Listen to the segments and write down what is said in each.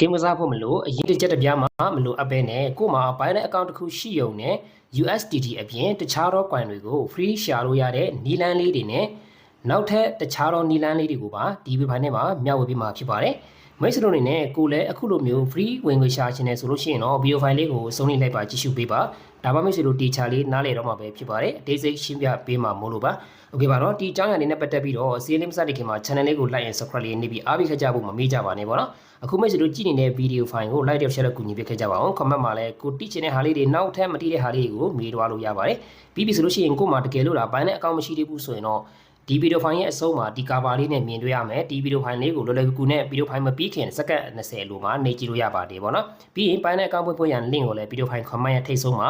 ဂိမ်းကစားဖို့မလို့အရင်တစ်ချက်တစ်ပြားမှမလို့အပ်ပဲနဲ့ကို့မှာ Binance account တစ်ခုရှိရုံနဲ့ USDT အပြင်တခြားသော coin တွေကို free share လို့ရတဲ့နီလန်းလေးတွေနဲ့နောက်ထပ်တခြားသောနီလန်းလေးတွေကိုပါဒီ website နဲ့မှာမျှဝေပေးမှာဖြစ်ပါတယ်မိတ်ဆွေတို့အနေနဲ့ကိုလည်းအခုလိုမျိုး free ဝင်ငွေရှာချင်တယ်ဆိုလို့ရှိရင်တော့ video file လေးကိုစုံလေးလိုက်ပါကြည့်ရှုပေးပါ ဒါမှမိတ်ဆွေတို့ teacher လေးနားလည်တော့မှာပဲဖြစ်ပါတယ်အသေးစိတ်ရှင်းပြပေးမှာမို့လို့ပါโอเคပါတော့ဒီအကြောင်းအရာလေးနဲ့ပတ်သက်ပြီးတော့စီးလေးမစတဲ့ခင်မှာ channel လေးကို like and subscribe လေးနေပြီးအားပေးခကြဖို့မမေ့ကြပါနဲ့ပေါ့နော်အခုမိတ်ဆွေတို့ကြည့်နေတဲ့ video file ကို like တဲ့ share နဲ့ကူညီပေးခဲ့ကြပါအောင် comment မှာလည်းကိုတိချင်တဲ့ဟာလေးတွေနောက်ထပ်မတိတဲ့ဟာလေးတွေကိုမေးသွားလို့ရပါတယ်ပြီးပြီဆိုလို့ရှိရင်ကို့မှာတကယ်လို့ဒါဘိုင်းနဲ့အကောင့်မရှိသေးဘူးဆိုရင်တော့ ဒီဗီဒီယိုဖိုင်ရဲ့အဆုံးမှာဒီ cover လေးနဲ့မြင်တွေ့ရမယ်ဒီဗီဒီယိုဖိုင်လေးကိုလောလောကူကူနဲ့ဗီဒီယိုဖိုင်မပြီးခင်စက္ကန့်20လိုမှာနေကြည့်လို့ရပါတယ်ပေါ့နော်ပြီးရင်ပိုင်းနဲ့အကောင့်ပွင့်ပွင့်ရန် link ကိုလည်းဗီဒီယိုဖိုင် comment ရဲ့ထိတ်ဆုံးမှာ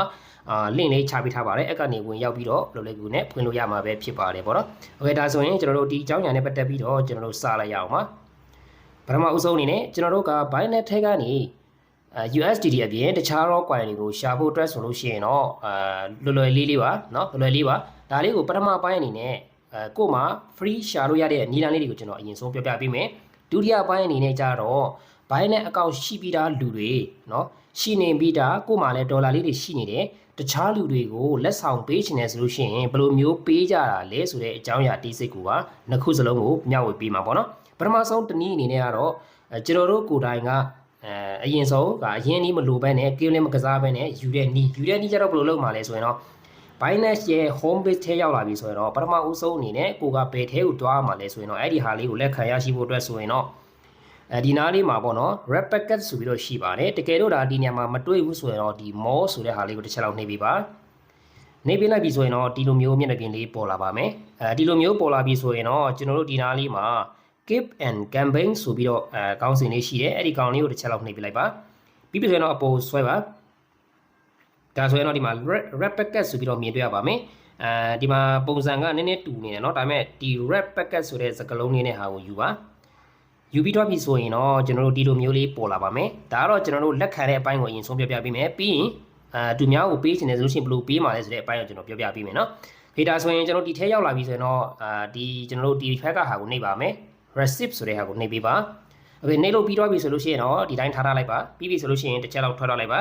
အာ link လေးချပေးထားပါတယ်အဲ့ကနေဝင်ရောက်ပြီးတော့လောလောကူနဲ့ဖွင့်လို့ရမှာပဲဖြစ်ပါတယ်ပေါ့နော်โอเคဒါဆိုရင်ကျွန်တော်တို့ဒီအကြောင်းအရာနဲ့ပတ်သက်ပြီးတော့ကျွန်တော်တို့စလိုက်ရအောင်ပါပထမအဦးဆုံးအနေနဲ့ကျွန်တော်တို့က Binance ထဲကနေ USDT အပြင်တခြားသော coin တွေကိုရှာဖို့အတွက်ဆိုလို့ရှိရင်တော့အာလွယ်လွယ်လေးလေးပါเนาะလွယ်လွယ်လေးပါဒါလေးကိုပထမပိုင်းအနေနဲ့ အဲကို့မှာ free ရှာလို့ရတဲ့နည်းလမ်းလေးတွေကိုကျွန်တော်အရင်ဆုံးပြောပြပေးမယ်ဒုတိယပိုင်းအနေနဲ့ကြတော့ Binance account ရှိပြီးသားလူတွေเนาะရှိနေပြီးသားကို့မှာလည်းဒေါ်လာလေးတွေရှိနေတယ်တခြားလူတွေကိုလက်ဆောင်ပေးချင်တယ်ဆိုလို့ရှိရင်ဘယ်လိုမျိုးပေးကြတာလဲဆိုတဲ့အကြောင်းအရာတိစိတ်ကိုပါနှစ်ခုစလုံးကိုမျှဝေပေးမှာပေါ့နော်ပထမဆုံးတနည်းအနေနဲ့ကတော့အဲကျွန်တော်တို့ကိုယ်တိုင်ကအဲအရင်ဆုံးကအရင်နီးမလိုပဲနဲ့ကင်းလင်းမကစားပဲနဲ့ယူတဲ့နီးယူတဲ့နီးကြတော့ဘယ်လိုလုပ်မှာလဲဆိုရင်တော့ Binance ရဲ့ home page ထဲရောက်လာပြီဆိုရင်တော့ပထမဦးဆုံးအနေနဲ့ကိုကဘယ်ထဲကိုတွားမှာလဲဆိုရင်တော့အဲ့ဒီဟာလေးကိုလက်ခံရရှိဖို့အတွက်ဆိုရင်တော့အဲဒီနားလေးမှာပေါ့နော် red packet ဆိုပြီးတော့ရှိပါတယ်တကယ်လို့ဒါဒီညမှာမတွေ့ဘူးဆိုရင်တော့ဒီ more ဆိုတဲ့ဟာလေးကိုတစ်ချက်လောက်နှိပ်ပေးပါနေပြလိုက်ပြီဆိုရင်တော့ဒီလိုမျိုးမျက်နှာပြင်လေးပေါ်လာပါမယ်အဲဒီလိုမျိုးပေါ်လာပြီဆိုရင်တော့ကျွန်တော်တို့ဒီနားလေးမှာ keep and campaign ဆိုပြီးတော့အဲကောင်းစင်လေးရှိတယ်အဲ့ဒီကောင်းလေးကိုတစ်ချက်လောက်နှိပ်ပြလိုက်ပါပြီးပြီဆိုရင်တော့အပေါ်ဆွဲပါ ဒါဆိုရင်တော့ဒီမှာ red packet ဆိုပြီးတော့မြင်တွေ့ရပါမယ်အဲဒီမှာပုံစံကနည်းနည်းတူနေတယ်เนาะဒါပေမဲ့ဒီ red packet ဆိုတဲ့စကားလုံးလေးနဲ့ဟာကိုယူပါယူပြီးတော့ပြီဆိုရင်တော့ကျွန်တော်တို့ဒီလိုမျိုးလေးပေါ်လာပါမယ်ဒါကတော့ကျွန်တော်တို့လက်ခံတဲ့အပိုင်းကိုအရင်ဆုံးပြောပြပေးမယ်ပြီးရင်အဲသူများကိုပေးချင်တယ်ဆိုလို့ရှိရင်ဘယ်လိုပေးမှာလဲဆိုတဲ့အပိုင်းကိုကျွန်တော်ပြောပြပေးမယ်เนาะဖေတာဆိုရင်ကျွန်တော်ဒီထဲရောက်လာပြီဆိုရင်တော့အာဒီကျွန်တော်တို့ဒီဖက်ကဟာကိုနှိပ်ပါမယ် receipt ဆိုတဲ့ဟာကိုနှိပ်ပေးပါโอเคနှိပ်လို့ပြီးတော့ပြီဆိုလို့ရှိရင်တော့ဒီတိုင်းထားထားလိုက်ပါပြီးပြီဆိုလို့ရှိရင်တစ်ချက်လောက်ထွက်တော့လိုက်ပါ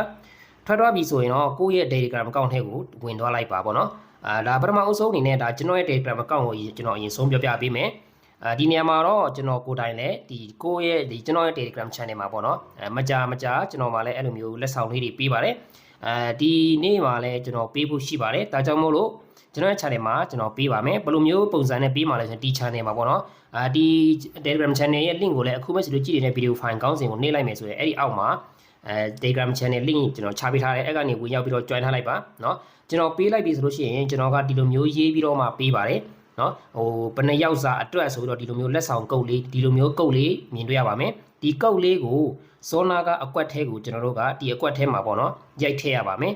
ထွက်တော့ပြီဆိုရင်တော့ကိုယ့်ရဲ့ Telegram account ထဲကိုဝင်သွားလိုက်ပါပေါ့နော်အာဒါပထမအဆုံးအနေနဲ့ဒါကျွန်တော်ရဲ့ Telegram account ကိုကျွန်တော်အရင်ဆုံးပြောပြပေးမယ်အာဒီနေရာမှာတော့ကျွန်တော်ကိုယ်တိုင်လည်းဒီကိုယ့်ရဲ့ဒီကျွန်တော်ရဲ့ Telegram channel မှာပေါ့နော်အဲမကြာမကြာကျွန်တော်မှလည်းအဲ့လိုမျိုးလက်ဆောင်လေးတွေပေးပါတယ်အဲဒီနေ့မှာလည်းကျွန်တော်ပေးဖို့ရှိပါတယ်ဒါကြောင့်မို့လို့ကျွန်တော်ရဲ့ channel မှာကျွန်တော်ပေးပါမယ်ဘယ်လိုမျိုးပုံစံနဲ့ပေးမှာလဲဆိုရင်ဒီ channel မှာပေါ့နော်အာဒီ Telegram channel ရဲ့ link ကိုလည်းအခုမှဆိုလို့ကြည့်နေတဲ့ video file ကောင်းစဉ်ကိုနှိပ်လိုက်မယ်ဆိုရင်အဲ့ဒီအောက်မှာ အဲ Telegram channel link ကျွန်တော်ချပေးထားတယ်အဲ့ကနေဝင်ရောက်ပြီးတော့ join ထားလိုက်ပါเนาะကျွန်တော်ပေးလိုက်ပြီဆိုလို့ရှိရင်ကျွန်တော်ကဒီလိုမျိုးရေးပြီးတော့မှပေးပါတယ်เนาะဟိုဘယ်နှယောက်စာအတွက်ဆိုပြီးတော့ဒီလိုမျိုးလက်ဆောင်ကုတ်လေးဒီလိုမျိုးကုတ်လေးမြင်တွေ့ရပါမယ်ဒီကုတ်လေးကိုစောနာကအကွက်ထဲကိုကျွန်တော်တို့ကဒီအကွက်ထဲမှာပေါ့နော်ရိုက်ထည့်ရပါမယ်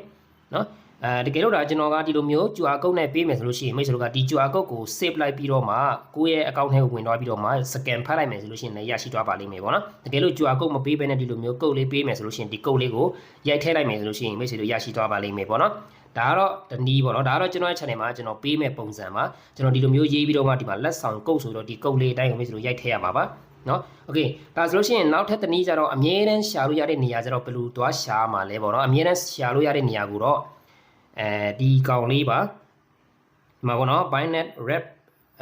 နော်အဲတကယ်လို့ဒါကျွန်တော်ကဒီလိုမျိုး QR code နဲ့ပေးမယ်ဆိုလို့ရှိရင်မိတ်ဆွေတို့ကဒီ QR code ကို save လိုက်ပြီးတော့မှကိုယ့်ရဲ့ account ထဲကိုဝင်သွားပြီးတော့မှ scan ဖတ်လိုက်မယ်ဆိုလို့ရှိရင်လည်းရရှိသွားပါလိမ့်မယ်ပေါ့နော်တကယ်လို့ QR code မပေးဘဲနဲ့ဒီလိုမျိုး code လေးပေးမယ်ဆိုလို့ရှိရင်ဒီ code လေးကိုရိုက်ထည့်လိုက်မယ်ဆိုလို့ရှိရင်မိတ်ဆွေတို့ရရှိသွားပါလိမ့်မယ်ပေါ့နော်ဒါကတော့တနည်းပေါ့နော်ဒါကတော့ကျွန်တော်ရဲ့ channel မှာကျွန်တော်ပေးမဲ့ပုံစံမှာကျွန်တော်ဒီလိုမျိုးရေးပြီးတော့မှဒီမှာလက်ဆောင် code ဆိုတော့ဒီ code လေးအတိုင်းကိုမိတ်ဆွေတို့ရိုက်ထည့်ရမှာပါ နော်โอเคဒါဆိုလို့ရှိရင်နောက်ထပ်တနည်းကြတော့အမြဲတမ်းရှာလို့ရတဲ့နေရာကြတော့ဘယ်လိုသွားရှာမှာလဲပေါ့နော်အမြဲတမ်းရှာလို့ရတဲ့နေရာကိုတော့အဲဒီကောင်လေးပါဒီမှာပေါ့နော် Binance Wrap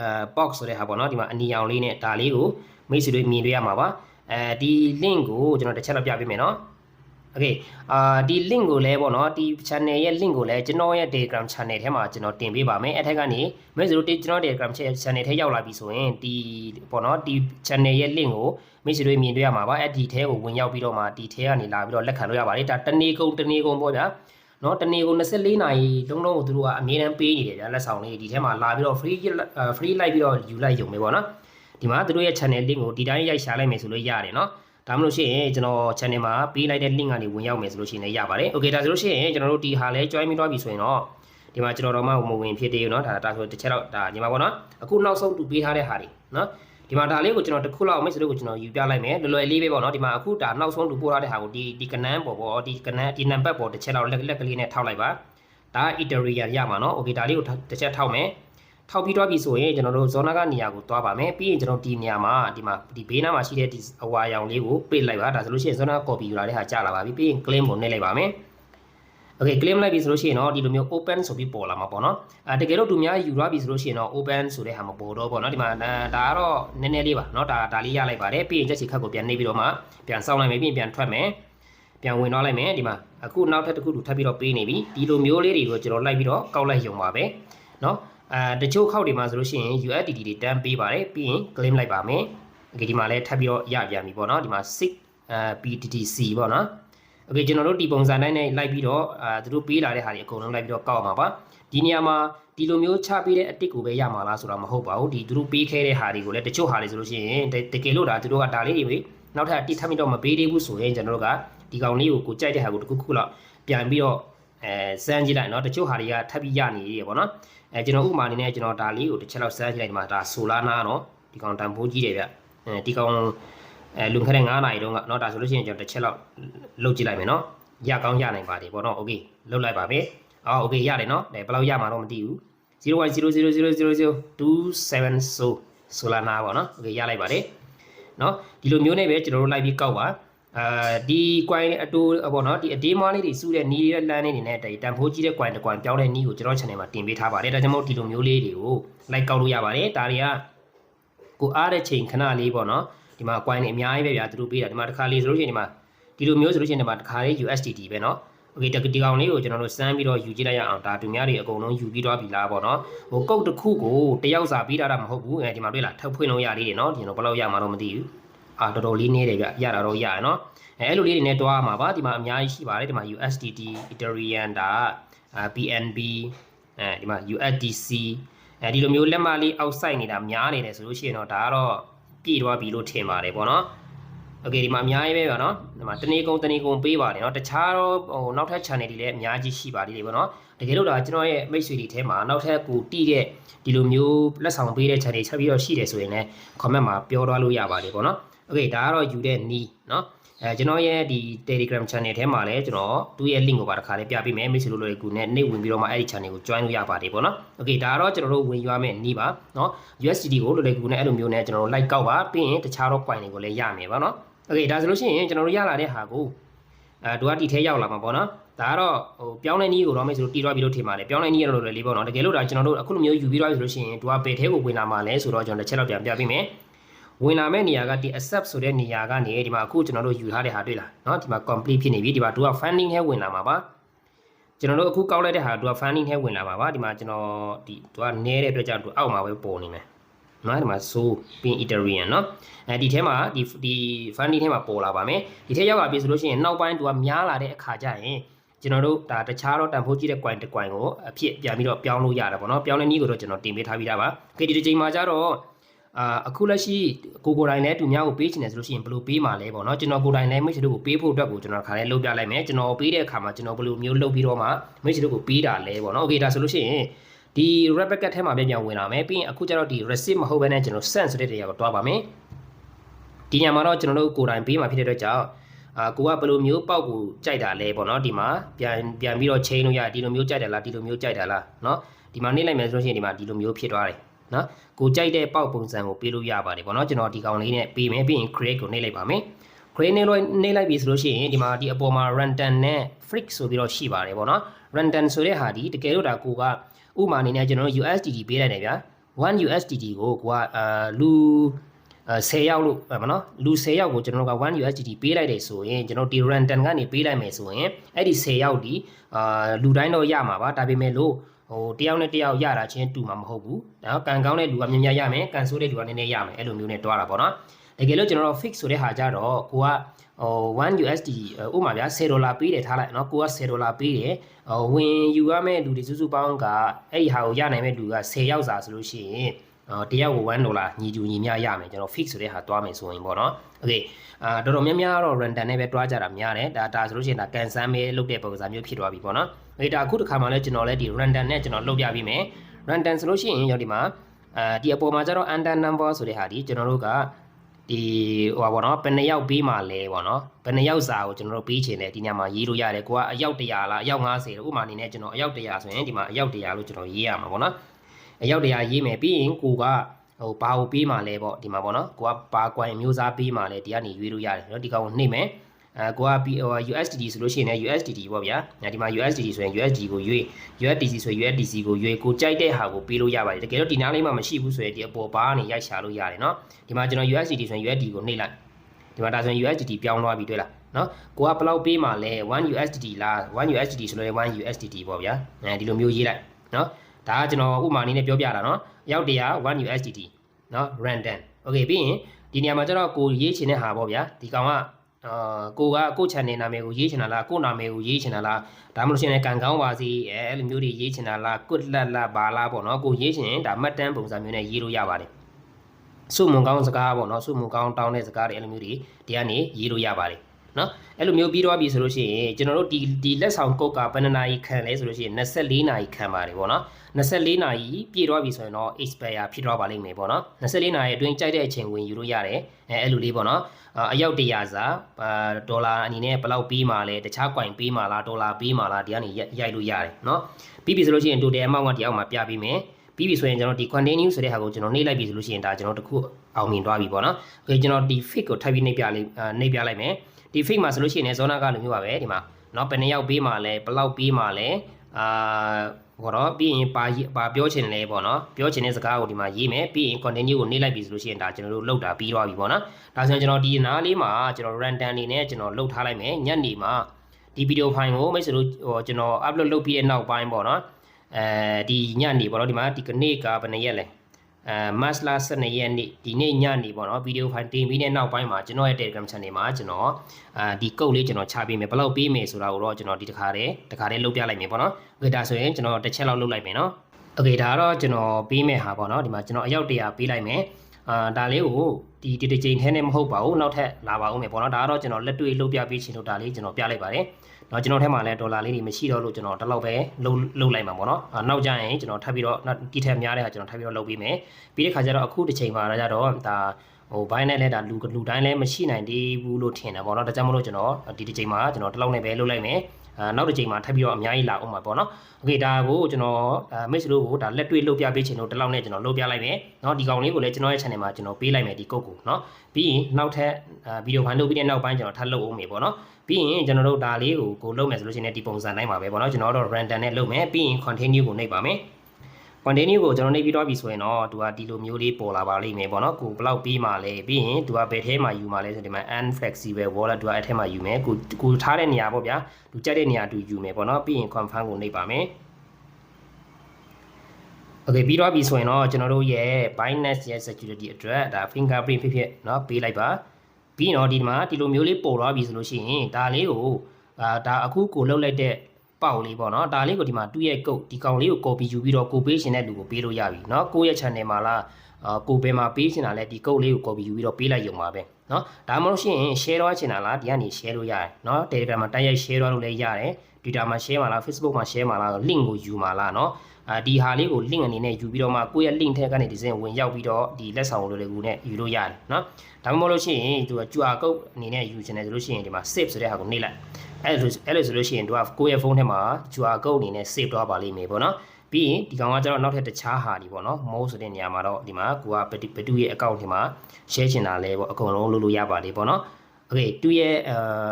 အဲ box ဆိုတဲ့ဟာပေါ့နော်ဒီမှာအနီရောင်လေးနဲ့ဒါလေးကိုမိတ်ဆွေတို့မြင်တွေ့ရမှာပါအဲဒီ link ကိုကျွန်တော်တစ်ချက်တော့ပြပေးမယ်နော်โอเ คအာဒီ link ကိုလည်းပေါ့နော်ဒီ channel ရဲ့ link ကိုလည်းကျွန်တော်ရဲ့ Telegram channel ထဲမှာကျွန်တော်တင်ပေးပါမယ်အဲ့ထက်ကနေမိတ်ဆွေတို့ကျွန်တော် Telegram channel ထဲရောက်လာပြီဆိုရင်ဒီပေါ့နော်ဒီ channel ရဲ့ link ကိုမိတ်ဆွေတို့မြင်တွေ့ရမှာပါအဲ့ဒီထဲကိုဝင်ရောက်ပြီးတော့မှဒီထဲကနေလာပြီးတော့လက်ခံလို့ရပါတယ်ဒါတနေ့ကုန်တနေ့ကုန်ပေါ့ဗျာနော်တနေ့ကို24နာရီလုံးလုံးကိုသူတို့ကအမြဲတမ်းပေးနေတယ်ဗျာလက်ဆောင်လေးဒီထဲမှာလာပြီးတော့ free free လိုက်ပြီးတော့ယူလိုက်ရုံပဲပေါ့နော်ဒီမှာသူတို့ရဲ့ channel link ကိုဒီတိုင်းရိုက်ရှာလိုက်မယ်ဆိုလို့ရတယ်နော် ဒါမှမဟုတ်ရှိရင်ကျွန်တော် channel မှာပေးလိုက်တဲ့ link ကနေဝင်ရောက်မယ်ဆိုလို့ရှိရင်လည်းရပါတယ်။ Okay ဒါဆိုလို့ရှိရင်ကျွန်တော်တို့ဒီဟာလဲ join ပြီးသွားပြီဆိုရင်တော့ဒီမှာကျွန်တော်တို့မှမဝင်ဖြစ်သေးဘူးเนาะဒါဒါဆိုတစ်ချက်တော့ဒါညီမပေါ့နော်အခုနောက်ဆုံးတူပေးထားတဲ့ဟာတွေเนาะဒီမှာဒါလေးကိုကျွန်တော်တစ်ခုလောက်မိတ်ဆွေတို့ကိုကျွန်တော်ယူပြလိုက်မယ်လွယ်လွယ်လေးပဲပေါ့နော်ဒီမှာအခုဒါနောက်ဆုံးတူပို့ထားတဲ့ဟာကိုဒီဒီကနန်းပေါ်ပေါ်ဒီကနန်းဒီနံပါတ်ပေါ်တစ်ချက်လောက်လက်လက်ကလေးနဲ့ထောက်လိုက်ပါဒါ Ethereum ရမှာနော် Okay ဒါလေးကိုတစ်ချက်ထောက်မယ် ထောက်ပြီးတော့ပြီဆိုရင်ကျွန်တော်တို့ဇောနာကနေရာကိုသွားပါမယ်ပြီးရင်ကျွန်တော်ဒီနေရာမှာဒီမှာဒီဘေးနားမှာရှိတဲ့ဒီအဝါရောင်လေးကိုပိတ်လိုက်ပါဒါဆိုလို့ရှိရင်ဇောနာ copy ယူလာတဲ့ဟာကြာလာပါပြီပြီးရင် claim ကိုနှိပ်လိုက်ပါမယ် okay claim လိုက်ပြီဆိုလို့ရှိရင်တော့ဒီလိုမျိုး open ဆိုပြီးပေါ်လာမှာပေါ့နော်အဲတကယ်လို့သူများယူရပြီဆိုလို့ရှိရင်တော့ open ဆိုတဲ့ဟာမပေါ်တော့ပေါ့နော်ဒီမှာဒါကတော့နည်းနည်းလေးပါเนาะဒါဒါလေးရလိုက်ပါတယ်ပြီးရင်ချက်ချီခတ်ကိုပြန်နှိပ်ပြီးတော့မှပြန်စောင်းလိုက်မယ်ပြီးရင်ပြန်ထွက်မယ်ပြန်ဝင်သွားလိုက်မယ်ဒီမှာအခုနောက်ထပ်တစ်ခုထပ်ပြီးတော့ပေးနေပြီဒီလိုမျိုးလေးတွေကိုကျွန်တော်လိုက်ပြီးတော့ကောက်လိုက်ရုံပါပဲเนาะ အဲတချို့ခောက်တွေမှာဆိုလို့ရှိရင် USDT တွေတန်းပေးပါတယ်ပြီးရင် claim လိုက်ပါမယ် okay ဒီမှာလည်းထပ်ပြီးတော့ရပြန်ပြီပေါ့နော်ဒီမှာ6အဲ BTTC ပေါ့နော် okay ကျွန်တော်တို့ဒီပုံစံတိုင်းနဲ့လိုက်ပြီးတော့အာသူတို့ပေးလာတဲ့ဟာတွေအကုန်လုံးလိုက်ပြီးတော့ကောက်အောင်ပါပါဒီနေရာမှာဒီလိုမျိုးချပေးတဲ့အတစ်ကိုပဲရမှာလားဆိုတာမဟုတ်ပါဘူးဒီသူတို့ပေးခဲ့တဲ့ဟာတွေကိုလည်းတချို့ဟာတွေဆိုလို့ရှိရင်တတကယ်လို့ဒါသူတို့ကဒါလေးတွေပဲနောက်ထပ်အတစ်ထပ်ပြီးတော့မပေးသေးဘူးဆိုရင်ကျွန်တော်တို့ကဒီကောင်လေးကိုကိုကြိုက်တဲ့ဟာကိုတစ်ခုခုလောက်ပြန်ပြီးတော့ အဲစမ်းကြည့်လိုက်เนาะတချို့ဟာတွေကထပ်ပြီးရနေရပေါ့နော်အဲကျွန်တော်ဥပမာအနေနဲ့ကျွန်တော်ဒါလေးကိုတစ်ချက်လောက်စမ်းကြည့်လိုက်ဒီမှာဒါဆိုလာနာเนาะဒီကောင်တန်ဖိုးကြီးတယ်ဗျအဲဒီကောင်အဲလွန်ခဲ့တဲ့9နာရီတုန်းကเนาะဒါဆိုလို့ရှိရင်ကျွန်တော်တစ်ချက်လောက်လုတ်ကြည့်လိုက်မယ်เนาะရကောင်းရနိုင်ပါတယ်ပေါ့နော်โอเคလုတ်လိုက်ပါမယ်အော်โอเคရတယ်เนาะဒါဘယ်လောက်ရမှာတော့မသိဘူး0.0000027ဆိုဆိုလာနာပေါ့နော်โอเคရလိုက်ပါတယ်เนาะဒီလိုမျိုးနဲ့ပဲကျွန်တော်တို့လိုက်ပြီးကောက်ပါ အာဒီ coin အတူပေါ့နော်ဒီအတေးမွားလေးတွေစုတဲ့နီးရဲ့လမ်းလေးတွေနဲ့တန်ဖိုးကြီးတဲ့ coin တစ် coin ပြောင်းတဲ့နီးကိုကျွန်တော် channel မှာတင်ပေးထားပါတယ်ဒါကြောင့်မို့ဒီလိုမျိုးလေးတွေကို like ကောက်လို့ရပါတယ်ဒါတွေကကိုအားတဲ့ချိန်ခဏလေးပေါ့နော်ဒီမှာ coin တွေအများကြီးပဲဗျာသူတို့ပေးတာဒီမှာတစ်ခါလေးဆိုလို့ရှိရင်ဒီမှာဒီလိုမျိုးဆိုလို့ရှိရင်ဒီမှာတစ်ခါလေး USDT ပဲเนาะโอเคဒီကောင်လေးကိုကျွန်တော်တို့စမ်းပြီးတော့ယူကြည့်လိုက်ရအောင်ဒါသူများတွေအကုန်လုံးယူပြီးတော့ပြီလားပေါ့နော်ဟိုကုတ်တစ်ခုကိုတယောက်စာပြီးတာတာမဟုတ်ဘူးအဲဒီမှာတွေ့လားထုတ်ဖွင့်လို့ရလေးတွေเนาะဒီတော့ဘယ်လောက်ရမှာတော့မသိဘူး အာတော်တော်လေးနေတယ်ဗျရတာတော့ရရเนาะအဲအဲ့လိုလေးတွေနဲ့တွားမှာပါဒီမှာအများကြီးရှိပါတယ်ဒီမှာ USDT Ethereum ဒါ BNB အဲဒီမှာ USDC အဲဒီလိုမျိုးလက်မလေးအောက်ဆိုင်နေတာများနေတယ်ဆိုလို့ရှိရင်တော့ဒါကတော့ပြည့်သွားပြီလို့ထင်ပါတယ်ပေါ့နော်โอเคဒီမှာအများကြီးပဲပါเนาะဒီမှာတနေကုန်တနေကုန်ပေးပါတယ်เนาะတခြားတော့ဟိုနောက်ထပ် channel တွေလည်းအများကြီးရှိပါသေးတယ်ပေါ့เนาะတကယ်လို့ဒါကျွန်တော်ရဲ့မိတ်ဆွေတွေထဲမှာနောက်ထပ်ကိုတီးတဲ့ဒီလိုမျိုးလက်ဆောင်ပေးတဲ့ channel ချက်ပြီးတော့ရှိတယ်ဆိုရင်လည်း comment မှာပြောထားလို့ရပါတယ်ပေါ့เ นาะโอเคဒါကတော့ယူတဲ့နီးเนาะအဲကျွန်တော်ရဲ့ဒီ Telegram channel ထဲမှာလည်းကျွန်တော်သူ့ရဲ့ link ကိုပါတစ်ခါလေးပြပေးမယ်မိတ်ဆွေတို့တွေကူနဲ့နှိပ်ဝင်ပြီးတော့မှအဲ့ဒီ channel ကို join လို့ရပါတယ်ပေါ့နော်။ Okay ဒါကတော့ကျွန်တော်တို့ဝင်ရွားမယ်နီးပါเนาะ USDT ကိုလိုလေကူနဲ့အဲ့လိုမျိုးနဲ့ကျွန်တော်တို့ like ကောက်ပါပြီးရင်တခြားတော့ coin တွေကိုလည်းရမယ်ပေါ့နော်။ Okay ဒါဆိုလို့ရှိရင်ကျွန်တော်တို့ရလာတဲ့ဟာကိုအဲဒူကတီထဲရောက်လာမှာပေါ့နော်။ဒါကတော့ဟိုပြောင်းတဲ့နီးကိုတော့မိတ်ဆွေတို့တီသွားပြီးလို့ထင်ပါတယ်။ပြောင်းတဲ့နီးရလို့လည်းလေးပေါ့နော်။တကယ်လို့ဒါကျွန်တော်တို့အခုလိုမျိုးယူပြီးတော့ဆိုလို့ရှိရင်ဒူကပေထဲကိုဝင်လာမှာလဲဆိုတော့ကျွန်တော်တစ်ချက်တော့ပြန်ပြပေးမယ်။ ဝင်လာမဲ့နေရာကဒီ accept ဆိုတဲ့နေရာကနေဒီမှာအခုကျွန်တော်တို့ယူထားတဲ့ဟာတွေ့လားเนาะဒီမှာ complete ဖြစ်နေပြီဒီမှာသူက funding ထဲဝင်လာမှာပါကျွန်တော်တို့အခုကောက်လိုက်တဲ့ဟာသူက funding ထဲဝင်လာမှာပါဒီမှာကျွန်တော်ဒီသူကနဲတဲ့အတွက်ကြောင့်သူအောက်မှာပဲပေါ်နေမယ်နော်ဒီမှာ so pin ethereum เนาะအဲဒီထဲမှာဒီဒီ funding ထဲမှာပေါ်လာပါမယ်ဒီထဲရောက်လာပြီဆိုလို့ရှိရင်နောက်ပိုင်းသူကများလာတဲ့အခါကျရင်ကျွန်တော်တို့ဒါတခြားတော့တန်ဖိုးကြီးတဲ့ coin တစ် coin ကိုအဖြစ်ပြန်ပြီးတော့ပြောင်းလို့ရတယ်ပေါ့နော်ပြောင်းတဲ့နည်းကိုတော့ကျွန်တော်တင်ပေးထားပြီးသားပါ။ Okay ဒီဒီချိန်မှာကျတော့ အာအခုလက်ရှိကိုကိုတိုင်းလည်းသူများကိုပေးချင်တယ်ဆိုလို့ရှိရင်ဘယ်လိုပေးမှာလဲပေါ့နော်ကျွန်တော်ကိုတိုင်းလည်းမိတ်ဆွေတို့ကိုပေးဖို့အတွက်ကိုကျွန်တော်ခါလေးလုပ်ပြလိုက်မယ်ကျွန်တော်ပေးတဲ့အခါမှာကျွန်တော်ဘယ်လိုမျိုးလုပ်ပြီးတော့မှမိတ်ဆွေတို့ကိုပေးတာလဲပေါ့နော်โอเคဒါဆိုလို့ရှိရင်ဒီ red bucket ထဲမှာပြန်ပြန်ဝင်လာမယ်ပြီးရင်အခုကျတော့ဒီ receipt မဟုတ်ဘဲနဲ့ကျွန်တော် send ဆိုတဲ့နေရာကိုတွားပါမယ်ဒီညမှာတော့ကျွန်တော်တို့ကိုတိုင်းပေးမှာဖြစ်တဲ့အတွက်ကြောင့်အာကိုကဘယ်လိုမျိုးပေါက်ကိုကြိုက်တာလဲပေါ့နော်ဒီမှာပြန်ပြန်ပြီးတော့ချိန်လို့ရဒီလိုမျိုးကြိုက်တယ်လားဒီလိုမျိုးကြိုက်တယ်လားเนาะဒီမှာနေလိုက်မယ်ဆိုလို့ရှိရင်ဒီမှာဒီလိုမျိုးဖြစ်သွားတယ် နော်ကိုကြိုက်တဲ့ပေါက်ပုံစံကိုပေးလို့ရပါတယ်ပေါ့နော်ကျွန်တော်ဒီကောင်လေးနဲ့ပေးမယ်ပြီးရင် create ကိုနှိပ်လိုက်ပါမယ် create နှိပ်လိုက်နှိပ်လိုက်ပြီဆိုလို့ရှိရင်ဒီမှာဒီအပေါ်မှာ random နဲ့ freak ဆိုပြီးတော့ရှိပါတယ်ပေါ့နော် random ဆိုတဲ့ဟာဒီတကယ်လို့ဒါကိုကဥမာအနေနဲ့ကျွန်တော်တို့ USDT ပေးလိုက်တယ်ဗျာ1 USDT ကိုကိုကအာလူအဲ10ရောက်လို့ဗောနော်လူ10ရောက်ကိုကျွန်တော်တို့က1 USDT ပေးလိုက်တယ်ဆိုရင်ကျွန်တော်ဒီ random ကနေပေးလိုက်မယ်ဆိုရင်အဲ့ဒီ10ရောက်ဒီအာလူတိုင်းတော့ရမှာပါဒါပေမဲ့လို့ ဟိုတယောက်နဲ့တယောက်ရတာချင်းတူမှာမဟုတ်ဘူးနော်ကန်ကောင်းတဲ့လူကများများရမယ်ကန်ဆိုးတဲ့လူကနည်းနည်းရမယ်အဲ့လိုမျိုးနဲ့တွားတာပေါ့နော်တကယ်လို့ကျွန်တော်တို့ fix ဆိုတဲ့ဟာကြတော့ကိုကဟို1 USD ဥပမာဗျာ10ဒေါ်လာပေးတယ်ထားလိုက်နော်ကိုက10ဒေါ်လာပေးတယ်ဟိုဝင်ယူရမယ့်လူတွေစုစုပေါင်းကအဲ့ဒီဟာကိုရနိုင်မဲ့လူက10ယောက်စာဆိုလို့ရှိရင်အော် တရက်ကို1ဒေါ်လာညီကျူညီမျှရမယ်ကျွန်တော် fix ဆိုတဲ့ဟာတွားမယ်ဆိုရင်ပေါ့နော် okay အာတော်တော်များများတော့ random နဲ့ပဲတွားကြတာများတယ်ဒါဒါဆိုလို့ရှိရင်ဒါ cancel ပဲလုပ်တဲ့ပုံစံမျိုးဖြစ်သွားပြီပေါ့နော် okay ဒါအခုတစ်ခါမှလည်းကျွန်တော်လည်းဒီ random နဲ့ကျွန်တော်လုပ်ပြပြီးမယ် random ဆိုလို့ရှိရင်ရောက်ဒီမှာအာဒီအပေါ်မှာကျတော့ under number ဆိုတဲ့ဟာဒီကျွန်တော်တို့ကဒီဟိုပါဘောနော်ဘယ်နှယောက်ပေးမှလဲပေါ့နော်ဘယ်နှယောက်စာကိုကျွန်တော်တို့ပေးချင်တယ်ဒီညမှာရေးလို့ရတယ်ကိုကအယောက်100လားအယောက်50လို့ဥမာအနေနဲ့ကျွန်တော်အယောက်100ဆိုရင်ဒီမှာအယောက်100လို့ကျွန်တော်ရေးရမှာပေါ့နော် အယောက်တရာရေးမယ်ပြီးရင်ကိုကဟိုဘာကိုပေးမှလဲပေါ့ဒီမှာပေါ့နော်ကိုကဘာကွိုင်မျိုးစားပေးမှလဲဒီကနေရွေးလို့ရတယ်เนาะဒီကောင်ကိုနှိမ့်မယ်အဲကိုကပြီးဟို USDT ဆိုလို့ရှိရင်လည်း USDT ပေါ့ဗျာဒီမှာ USDT ဆိုရင် USD ကိုရွေး USDC ဆိုရင် USDC ကိုရွေးကိုကြိုက်တဲ့ဟာကိုပေးလို့ရပါတယ်တကယ်တော့ဒီနားလေးမှာမရှိဘူးဆိုရင်ဒီအပေါ်ဘာကနေရိုက်ရှာလို့ရတယ်เนาะဒီမှာကျွန်တော် USDT ဆိုရင် USD ကိုနှိမ့်လိုက်ဒီမှာဒါဆိုရင် USDT ပြောင်းသွားပြီတွေ့လားနော်ကိုကဘယ်လောက်ပေးမှလဲ1 USDT လား1 USDT ဆိုလို့1 USDT ပေါ့ဗျာအဲဒီလိုမျိုးရေးလိုက်နော် ဒါကကျွန်တော်ဥပမာနည်းနဲ့ပြောပြတာနော်ရောက်တရာ1 USDT နော် random okay ပြီးရင်ဒီနေရာမှာကျတော့ကိုရေးချင်တဲ့ဟာပေါ့ဗျာဒီကောင်ကအာကိုကကို channel နာမည်ကိုရေးချင်တာလားကိုနာမည်ကိုရေးချင်တာလားဒါမှမဟုတ်ရှင်လည်းကန်ကောင်းပါစီအဲအဲ့လိုမျိုးတွေရေးချင်တာလားကွတ်လက်လက်ပါလားပေါ့နော်ကိုရေးချင်ရင်ဒါမှတ်တမ်းပုံစံမျိုးနဲ့ရေးလို့ရပါတယ်စုမုံကောင်းစကားပေါ့နော်စုမုံကောင်းတောင်းတဲ့စကားတွေအဲ့လိုမျိုးတွေဒီကနေရေးလို့ရပါတယ် နော်အဲ့လိုမျိုးပြီးတော့ပြီဆိုလို့ရှိရင်ကျွန်တော်တို့ဒီဒီလက်ဆောင်ကုတ်ကဘယ်နှစ်နာရီခံလဲဆိုလို့ရှိရင်24နာရီခံပါတယ်ပေါ့နော်24နာရီပြည့်တော့ပြီဆိုရင်တော့ expire ဖြစ်တော့ပါလိမ့်မယ်ပေါ့နော်24နာရီအတွင်းကြိုက်တဲ့အချိန်ဝင်ယူလို့ရတယ်အဲအဲ့လိုလေးပေါ့နော်အယောက်တရာစာဒေါ်လာအနေနဲ့ဘယ်လောက်ပေးမှလဲတခြား coin ပေးမှလားဒေါ်လာပေးမှလားဒီကနေရိုက်လို့ရတယ်နော်ပြီးပြီဆိုလို့ရှိရင် total amount ကဒီအောက်မှာပြပေးမယ်ပြီးပြီဆိုရင်ကျွန်တော်ဒီ continue ဆိုတဲ့ဟာကိုကျွန်တော်နှိပ်လိုက်ပြီဆိုလို့ရှိရင်ဒါကျွန်တော်တခုအောင်မြင်သွားပြီပေါ့နော်။ Okay ကျွန်တော်ဒီ fix ကိုထပ်ပြီးနှိပ်ပြလိုက်နှိပ်ပြလိုက်မယ်။ ဒီ fix မှာဆိုလို့ရှိရင်လည်းဇောနာကလိုမျိုးပါပဲဒီမှာเนาะဘယ်နှစ်ယောက်ပေးမှလဲဘယ်လောက်ပေးမှလဲအာဘောတော့ပြီးရင်ပါပါပြောချင်လဲပေါ့နော်ပြောချင်တဲ့စကားကိုဒီမှာရေးမယ်ပြီးရင် continue ကိုနှိပ်လိုက်ပြီဆိုလို့ရှိရင်ဒါကျွန်တော်တို့လောက်တာပြီးသွားပြီပေါ့နော်ဒါဆိုရင်ကျွန်တော်ဒီနားလေးမှာကျွန်တော် random အနေနဲ့ကျွန်တော်လောက်ထားလိုက်မယ်ညနေမှာဒီဗီဒီယိုဖိုင်ကိုမိတ်ဆွေတို့ဟိုကျွန်တော် upload လုပ်ပြီးတဲ့နောက်ပိုင်းပေါ့နော်အဲဒီညနေပေါ့နော်ဒီမှာဒီကနေ့ကဘယ်နှစ်ရက်လဲ အဲမတ်လ12ရက်နေ့ဒီနေ့ညနေပေါ့နော်ဗီဒီယိုဖိုင်တင်ပြီးတဲ့နောက်ပိုင်းမှာကျွန်တော်ရဲ့ Telegram channel မှာကျွန်တော်အာဒီကုတ်လေးကျွန်တော်ချပေးမယ်ဘယ်လောက်ပေးမယ်ဆိုတာကိုတော့ကျွန်တော်ဒီတစ်ခါတည်းတစ်ခါတည်းလုပ်ပြလိုက်မယ်ပေါ့နော်။ Okay ဒါဆိုရင်ကျွန်တော်တစ်ချက်လောက်လုပ်လိုက်မယ်နော်။ Okay ဒါကတော့ကျွန်တော်ပေးမယ်ဟာပေါ့နော်ဒီမှာကျွန်တော်အယောက်တရာပေးလိုက်မယ်။အာဒါလေးကိုဒီဒီတစ်ချိန်ထဲနဲ့မဟုတ်ပါဘူးနောက်ထပ်လာပါဦးမယ်ပေါ့နော်ဒါကတော့ကျွန်တော်လက်တွေ့လုပ်ပြပေးချင်လို့ဒါလေးကျွန်တော်ပြလိုက်ပါတယ်။ နော်ကျွန်တော်ထဲမှာလည်းဒေါ်လာလေးတွေမရှိတော့လို့ကျွန်တော်ဒီလောက်ပဲလုံလုံလိုက်မှာပေါ့နော်။နောက်ကျရင်ကျွန်တော်ထပ်ပြီးတော့ဒီထက်များတဲ့ဟာကျွန်တော်ထပ်ပြီးတော့လုပ်ပေးမယ်။ပြီးတဲ့ခါကျတော့အခုတစ်ချိန်မှာကြတော့ဒါဟိုဘိုင်းနဲ့လည်းဒါလူလူတိုင်းလည်းမရှိနိုင်သေးဘူးလို့ထင်တယ်ပေါ့နော်ဒါကြောင့်မလို့ကျွန်တော်ဒီတစ်ချိန်မှာကျွန်တော်ဒီလောက်နဲ့ပဲလုပ်လိုက်မယ်အာ နောက်တစ်ချိန်မှာထပ်ပြီးတော့အများကြီးလာအောင်ပါပေါ့နော်โอเคဒါကိုကျွန်တော်မစ်လို့ကိုဒါလက်တွေ့လုပ်ပြပေးချင်လို့ဒီလောက်နဲ့ကျွန်တော်လုပ်ပြလိုက်မယ်เนาะဒီကောင်လေးကိုလည်းကျွန်တော်ရဲ့ channel မှာကျွန်တော်ပေးလိုက်မယ်ဒီကုတ်ကိုเนาะပြီးရင်နောက်ထပ်ဗီဒီယိုဖိုင်လုပ်ပြီးတဲ့နောက်ပိုင်းကျွန်တော်ထပ်လုပ်အောင်မယ်ပေါ့နော်ပြီးရင်ကျွန်တော်တို့ဒါလေးကိုကိုလုပ်မယ်ဆိုလို့ရှိရင်ဒီပုံစံတိုင်းပါပဲပေါ့နော်ကျွန်တော်တို့ random နဲ့လုပ်မယ်ပြီးရင် continue ကိုနှိပ်ပါမယ် continue ကိုကျွန်တော်နှိပ်ပြီးတော့ပြီဆိုရင်တော့သူကဒီလိုမျိုးလေးပေါ်လာပါလိမ့်မယ်ပေါ့နော်ကိုဘယ်လောက်ပြီးမှလဲပြီးရင်သူကဘယ်ထဲမှာယူမှလဲဆိုဒီမှာ unflexible wallet သူကအဲ့ထဲမှာယူမယ်ကိုကိုထားတဲ့နေရာပေါ့ဗျာသူကြက်တဲ့နေရာသူယူမယ်ပေါ့နော်ပြီးရင် confirm ကိုနှိပ်ပါမယ် Okay ပြီးတော့ပြီဆိုရင်တော့ကျွန်တော်တို့ရဲ့ Binance ရဲ့ security အတွက်ဒါ fingerprint ဖြစ်ဖြစ်เนาะပေးလိုက်ပါပြီးတော့ဒီမှာဒီလိုမျိုးလေးပေါ်သွားပြီဆိုလို့ရှိရင်ဒါလေးကိုအာဒါအခုကိုလှုပ်လိုက်တဲ့ ပေါက်လေးပေါ့နော်ဒါလေးကိုဒီမှာသူ့ရဲ့ကုတ်ဒီကောင်လေးကို copy ယူပြီးတော့ကိုပေးရှင်တဲ့လူကိုပေးလို့ရပြီเนาะကိုရဲ့ channel မှာလားအာကိုဘယ်မှာပေးရှင်တာလဲဒီကုတ်လေးကို copy ယူပြီးတော့ပေးလိုက်ရုံပါပဲเนาะဒါမှမဟုတ်ရှင် share တော့ချင်တာလားဒီကနေ share လို့ရတယ်เนาะ Telegram မှာတိုက်ရိုက် share တော့လို့လည်းရတယ် Twitter မှာ share မှာလား Facebook မှာ share မှာလား link ကိုယူမှာလားเนาะအာဒီဟာလေးကို link အနေနဲ့ယူပြီးတော့မှကိုယ့်ရဲ့ link ထဲကနေဒီစင်ဝင်ရောက်ပြီးတော့ဒီလက်ဆောင်လိုလေးကိုနဲ့ယူလို့ရတယ်เนาะဒါမှမဟုတ်လို့ရှိရင်သူက QR code အနေနဲ့ယူချင်တယ်ဆိုလို့ရှိရင်ဒီမှာ save ဆိုတဲ့ဟာကိုနှိပ်လိုက် အဲ့လိုအဲ့လိုဆိုလို့ရှိရင်သူကကိုယ့်ရဲ့ဖုန်းထဲမှာ QR code အနေနဲ့ save သွားပါလိမ့်မယ်ပေါ့နော်ပြီးရင်ဒီကောင်ကကျတော့နောက်ထပ်တခြားဟာဒီပေါ့နော် mode ဆိုတဲ့နေရာမှာတော့ဒီမှာကိုကဘတူရဲ့ account ထဲမှာ share ချင်တာလဲပေါ့အကုန်လုံးလုပ်လို့ရပါလေပေါ့နော် okay သူ့ရဲ့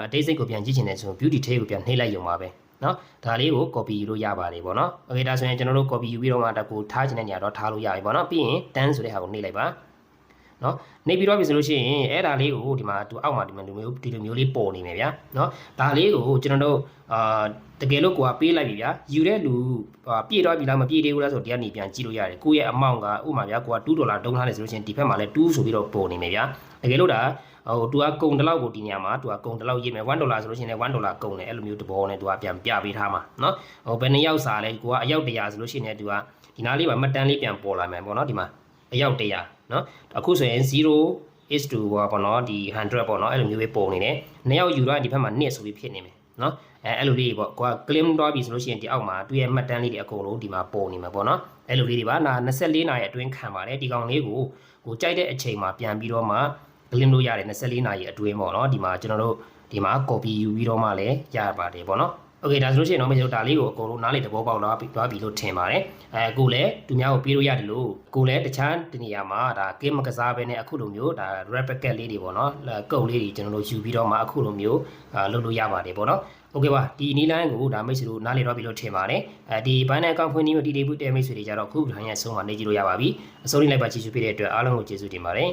အသေးစိတ်ကိုပြန်ကြည့်ချင်တယ်ဆိုရင် beauty tape ကိုပြန်နှိပ်လိုက်ရုံပါပဲနော်ဒါလေးကို copy ယူလို့ရပါတယ်ပေါ့နော် okay ဒါဆိုရင်ကျွန်တော်တို့ copy ယူပြီးတော့မှတကူထားချင်တဲ့နေရာတော့ထားလို့ရပြီပေါ့နော်ပြီးရင် done ဆိုတဲ့ဟာကိုနှိပ်လိုက်ပါ နော်နေပြီးတော့ပြီဆိုလို့ရှိရင်အဲ့ဒါလေးကိုဒီမှာသူအောက်မှာဒီမှာဒီမျိုးဒီလိုမျိုးလေးပေါ်နေမယ်ဗျာနော်ဒါလေးကိုကျွန်တော်တို့အာတကယ်လို့ကိုကပေးလိုက်ပြီဗျာယူတဲ့လူပြည့်တော့ပြီလားမပြည့်သေးဘူးလားဆိုတော့ဒီကနေပြန်ကြည့်လို့ရတယ်ကိုရဲ့ amount ကဥမာဗျာကိုက2ဒေါ်လာတုံးထားတယ်ဆိုလို့ရှိရင်ဒီဘက်မှာလည်း2ဆိုပြီးတော့ပေါ်နေမယ်ဗျာတကယ်လို့ဒါဟိုသူကကုံတလောက်ကိုဒီနေရာမှာသူကကုံတလောက်ရေးမယ်1ဒေါ်လာဆိုလို့ရှိရင်လည်း1ဒေါ်လာကုံတယ်အဲ့လိုမျိုးတဘောနဲ့သူကပြန်ပြပေးထားမှာနော်ဟိုဘယ်နှစ်ယောက်စာလဲကိုကအယောက်100ဆိုလို့ရှိရင်လည်းသူကဒီနားလေးပါမှတ်တမ်းလေးပြန်ပေါ်လာမယ်ပေါ့နော်ဒီမှာအယောက်100 နော်အခုဆိုရင်0 is to ပေါ့နော်ဒီ100ပေါ့နော်အဲ့လိုမျိုးပဲပုံနေတယ်နှစ်ယောက်ယူတော့ဒီဘက်မှာ2ဆိုပြီးဖြစ်နေမယ်နော်အဲအဲ့လိုလေးပေါ့ကိုက claim တော့ပြီဆိုလို့ရှိရင်ဒီအောက်မှာသူ့ရဲ့မှတ်တမ်းလေးတွေအကုန်လုံးဒီမှာပုံနေမှာပေါ့နော်အဲ့လိုလေးတွေပါနာ24နာရီအတွင်းခံပါတယ်ဒီကောင်လေးကိုကိုကြိုက်တဲ့အချိန်မှာပြန်ပြီးတော့မှ claim လို့ရတယ်24နာရီအတွင်းပေါ့နော်ဒီမှာကျွန်တော်တို့ဒီမှာ copy ယူပြီးတော့မှလည်းရပါတယ်ပေါ့နော် โอเคဒါဆိုလို့ရှိရင်တော့မင်းတို့ဒါလေးကိုအကုန်လုံးနားလေသဘောပေါက်လာပြီးသွားပြီလို့ထင်ပါတယ်အဲကိုလည်းသူများကိုပြေးလို့ရတယ်လို့ကိုလည်းတခြားတနေရာမှာဒါ game မကစားဘဲနဲ့အခုလိုမျိုးဒါ red packet လေးတွေပေါ့နော်ကုတ်လေးတွေကျွန်တော်တို့ယူပြီးတော့မှအခုလိုမျိုးအာလုပ်လို့ရပါတယ်ပေါ့နော်โอเคပါဒီနီလိုင်းကိုဒါမိတ်ဆွေတို့နားလေတော့ပြီလို့ထင်ပါတယ်အဲဒီဘိုင်းနဲ့အကောင့်ဖွင့်ပြီးဒီဒီဘူးတဲမိတ်ဆွေတွေကြတော့ခုထိုင်ရဆုံးမှာနေကြည့်လို့ရပါပြီအစိုးရလိုက်ပါကြည့်ရှုပေးတဲ့အတွက်အားလုံးကိုကျေးဇူးတင်ပါတယ်